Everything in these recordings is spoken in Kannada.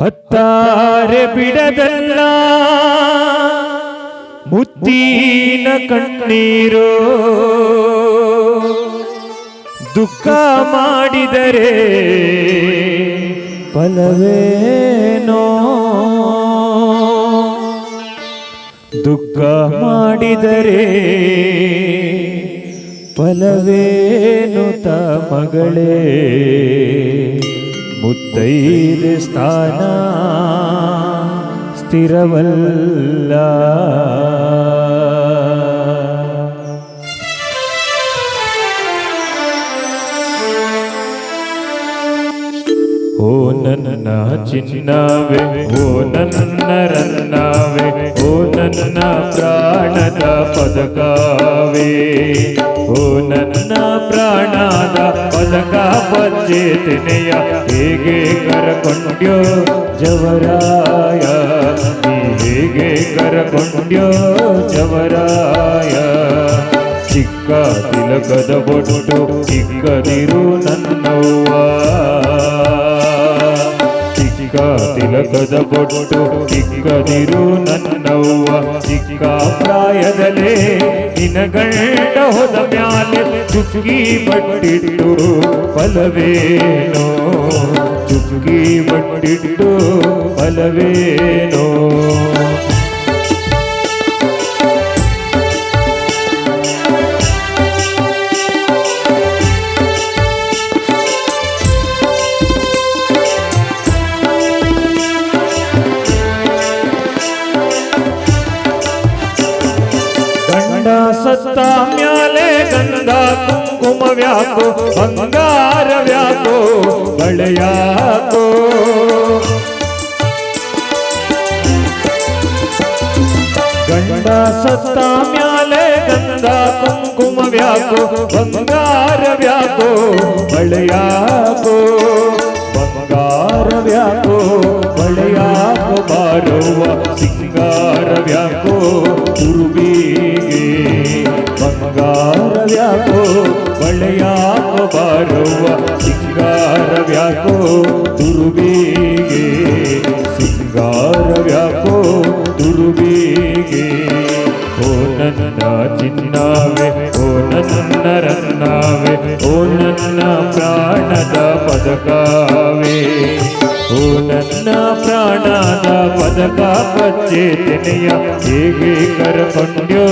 ಹತ್ತಾರೆ ಬಿಡದಲ್ಲ. ಮುತ್ತಿನ ಕಣ್ಣೀರು. ದುಃಖ ಮಾಡಿದರೆ ಫಲವೇನೋ? ದುಃಖ ಮಾಡಿದರೆ ಫಲವೇನು ತ ಮಗಳೇ? മുത്തൈര് സ്ഥാന സ്ഥിരവല്ല ಓ ನನ್ನ ಚಿನ್ನವೇ, ಓ ನನ್ನ ರನ್ನವೇ ಓ ನನ್ನ ಪ್ರಾಣದ ಪದಕವೇ. ಓ ನನ್ನ ಪ್ರಾಣದ ಪದಕ ಪಚ್ಚೇತನೆಯ ಹೇಗೆ ಕರಕೊಂಡ್ಯೋ ಜವರಾಯ? ನೀ ಹೇಗೆ ಕರಕೊಂಡ್ಯೋ ಜವರಾಯ? ಚಿಕ್ಕ ತಿಲಕದ ಬೊಟ್ಟು ಚಿಕ್ಕದಿರು ನನ್ನವ್ವ ತಿಲಕದ ಬೊಟ್ಟು ಚಿಕ್ಕದಿರು ನನ್ನವ್ವ. ಚಿಕ್ಕ ಪ್ರಾಯದಲ್ಲೇ ನಿನ ಗಂಡ ಹೋದ ಮ್ಯಾಲೆ ಚುಕ್ಕಿ ಬಟ್ಟಿಟ್ಟು ಫಲವೇನೋ ಚುಕ್ಕಿ ಬಟ್ಟಿಟ್ಟು ಫಲವೇನೋ सत्ता म्याले गंधा कुंकुम व्याको बंगार व्याको बड़याको गंडा सत्ता म्याले गंदा कुंकुम व्याको भंगार व्याको बड़याको भंगार व्याको बड़याको बारवा, सिंगार व्याको पूर्वी ಬಂಗಾರ ವ್ಯಾಕೋ ಬಳೆಯಾಕೋ ಬಾರುವ ಸಿಂಗಾರವ್ಯಾಕೋ ವ್ಯಾಕೋ ಸಿಂಗಾರವ್ಯಾಕೋ ಸಿಂಗಾರ ಓ ನನ್ನ ಚಿನ್ನವೇ, ಓ ನನ್ನ ರನ್ನಾವೆ ಓ ನನ್ನ ಪ್ರಾಣದ ಪದಕಾವೆ. ಓ ನನ್ನ ಪ್ರಾಣದ ಪದಕ ಪಚ್ಚೇತನೆಯ ಹೇಗೆ ಕರಕೊಂಡ್ಯೋ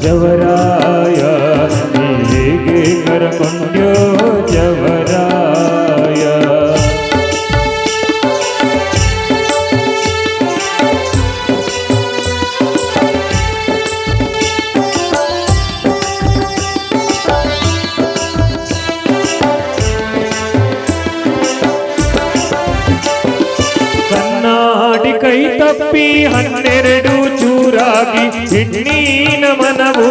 ಜವರಾಯ ನೀ ಹೇಗೆ ಕರಕೊಂಡ್ಯೋ ಜವರಾಯ ತಪ್ಪಿ ಹನ್ನೆರಡು ಚೂರಾಗಿ ಹೆಣ್ಣಿನ ಮನವು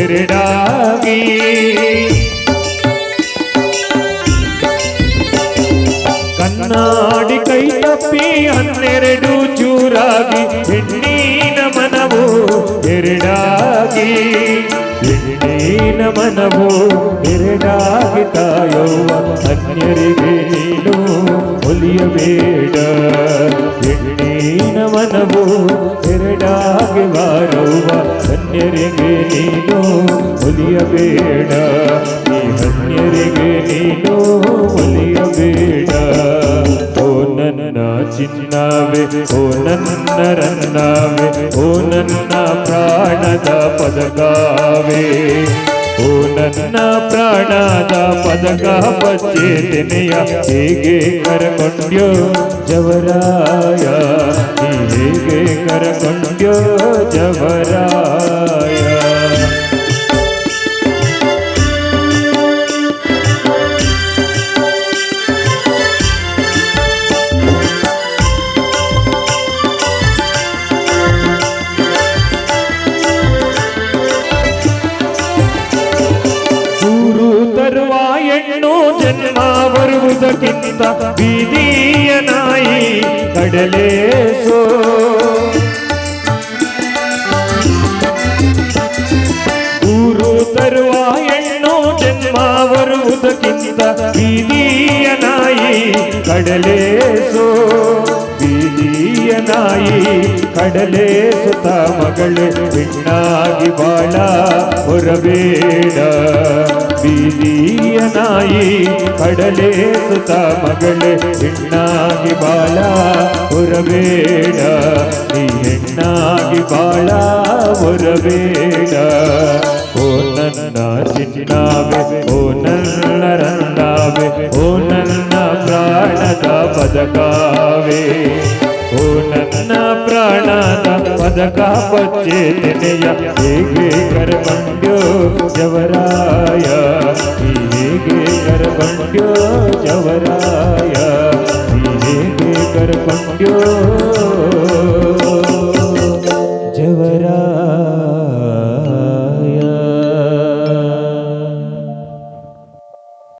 ಎರಡಾಗಿ ಕಣ್ಣಾಡಿ ಕೈ ತಪ್ಪಿ ಹನ್ನೆರಡು ಚೂರಾಗಿ ಹೆಣ್ಣಿನ ಮನವು ಎರಡಾಗಿ ಹೆಣ್ಣಿನ ಮನವು ಎರಡಾಗಿ ತಾಯವ್ವ ಅನ್ಯರಿಗೆ ನೀನು ಒಲಿಯಬೇಡ ಹೆಣ್ಣಿನ ಮನವು, ಎರಡಾಗಿ ವಾರವ್ವ ಸನ್ಯರಿಗೆ ನೀನು ಒಲಿಯಬೇಡ. ಈ ಅನ್ಯರಿಗೆ ನೀನು ಒಲಿಯಬೇಡ. ಓ ನನ್ನ ಚಿನ್ನವೇ, ಓ ನನ್ನ ರನ್ನವೇ ಓ ನನ್ನ ಪ್ರಾಣದ ಪದಕವೇ ಓ ನನ್ನ ಪ್ರಾಣದ ಪದಕ ಪಚ್ಚೇತನೆಯ ಹೇಗೆ ಕರಕೊಂಡ್ಯೋ ಜವರಾಯ ನೀ ಹೇಗೆ ಕರಕೊಂಡ್ಯೋ ಜವರಾಯ ತರುವ ಹೆಣ್ಣು ಜನ್ಮ ಬರುವುದಕ್ಕಿಂತ ಬೀದಿಯ ನಾಯಿ ಕಡಲೇಸೋ. ಊರು ತರುವ ಹೆಣ್ಣು ಜನ್ಮ ಬರುವುದಕ್ಕಿಂತ ಬೀದಿಯ ನಾಯಿ ಕಡಲೇಸೋ. ಬೀದಿಯ ಬೀದಿಯ ನಾಯಿ ಕಡಲೆ ಸುತ ಮಗಳು ಹೆಣ್ಣಾಗಿ ಬಾಳ ಹೊರಬೇಡ ಬೀದಿಯ ನಾಯಿ ಕಡಲೆ ಸುತ ಮಗಳು ಹೆಣ್ಣಾಗಿ ಬಾಳ ಹೊರಬೇಡ ನೀ ಹೆಣ್ಣಾಗಿ ಬಾಳ ಹೊರಬೇಡ ಓ ನನ್ನ ಚಿನ್ನಾವೆ ಓ ನನ್ನ ರಂದಾವೆ ಓ ನನ್ನ ಪ್ರಾಣದ ಪದಕಾವೆ ಓ ನನ್ನ ಪ್ರಾಣದ ಪದಕ ಪಚ್ಚೇತನೆಯ ಹೇಗೆ ಕರಬಂಡ್ಯೋ ಜವರಾಯ ಈ ಹೇಗೆ ಕರಬಂಡ್ಯೋ ಜವರಾಯ ಈ ಹೇಗೆ ಕರಬಂಡ್ಯೋ